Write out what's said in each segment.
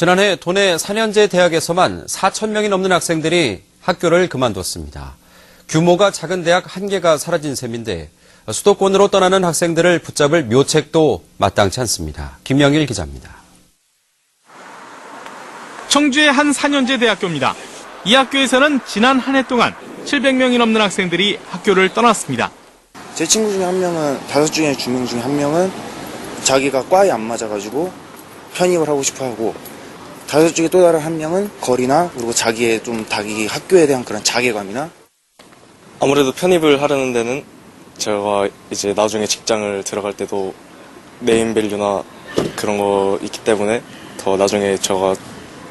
지난해 도내 4년제 대학에서만 4천 명이 넘는 학생들이 학교를 그만뒀습니다. 규모가 작은 대학 한 개가 사라진 셈인데 수도권으로 떠나는 학생들을 붙잡을 묘책도 마땅치 않습니다. 김영일 기자입니다. 청주의 한 4년제 대학교입니다. 이 학교에서는 지난 한 해 동안 700명이 넘는 학생들이 학교를 떠났습니다. 제 친구 중에 한 명은 다섯 중에 두 명 중에 한 명은 자기가 과에 안 맞아가지고 편입을 하고 싶어 하고 다섯 중에 또 다른 한 명은 거리나 그리고 자기의 좀 자기 학교에 대한 그런 자괴감이나. 아무래도 편입을 하려는 데는 제가 이제 나중에 직장을 들어갈 때도 네임밸류나 그런 거 있기 때문에 더 나중에 제가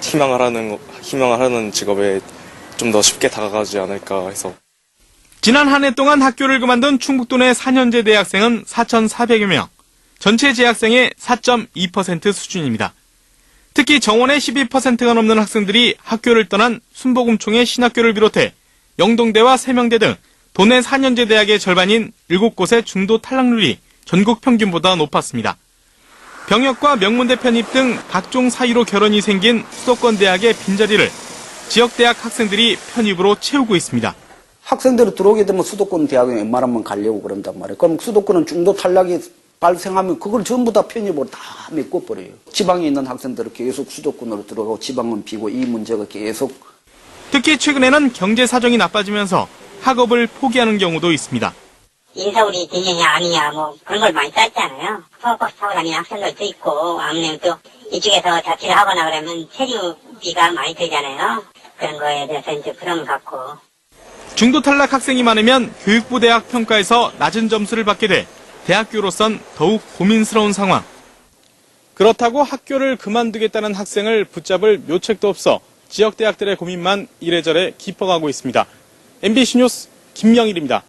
희망을 하는 희망을 하는 직업에 좀 더 쉽게 다가가지 않을까 해서. 지난 한 해 동안 학교를 그만둔 충북도 내 4년제 대학생은 4,400여 명, 전체 재학생의 4.2% 수준입니다. 특히 정원의 12%가 넘는 학생들이 학교를 떠난 순복음총의 신학교를 비롯해 영동대와 세명대 등 도내 4년제 대학의 절반인 7곳의 중도 탈락률이 전국 평균보다 높았습니다. 병역과 명문대 편입 등 각종 사유로 결혼이 생긴 수도권 대학의 빈자리를 지역 대학 학생들이 편입으로 채우고 있습니다. 학생들이 들어오게 되면 수도권 대학에 웬만하면 가려고 그런단 말이에요. 그럼 수도권은 중도 탈락이 발생하면 그걸 전부 다 편입으로 다 메꿔버려요. 지방에 있는 학생들은 계속 수도권으로 들어가고 지방은 비고 이 문제가 계속 특히 최근에는 경제 사정이 나빠지면서 학업을 포기하는 경우도 있습니다. 인서울이 되느냐 아니냐 뭐 그런 걸 많이 따지잖아요. 수업버스 타고 다니는 학생들도 있고 아무래도 또 이쪽에서 자취를 하거나 그러면 체류비가 많이 들잖아요. 그런 거에 대해서 이제 부담을 갖고 중도 탈락 학생이 많으면 교육부 대학 평가에서 낮은 점수를 받게 돼 대학교로선 더욱 고민스러운 상황. 그렇다고 학교를 그만두겠다는 학생을 붙잡을 묘책도 없어 지역 대학들의 고민만 이래저래 깊어가고 있습니다. MBC 뉴스 김영일입니다.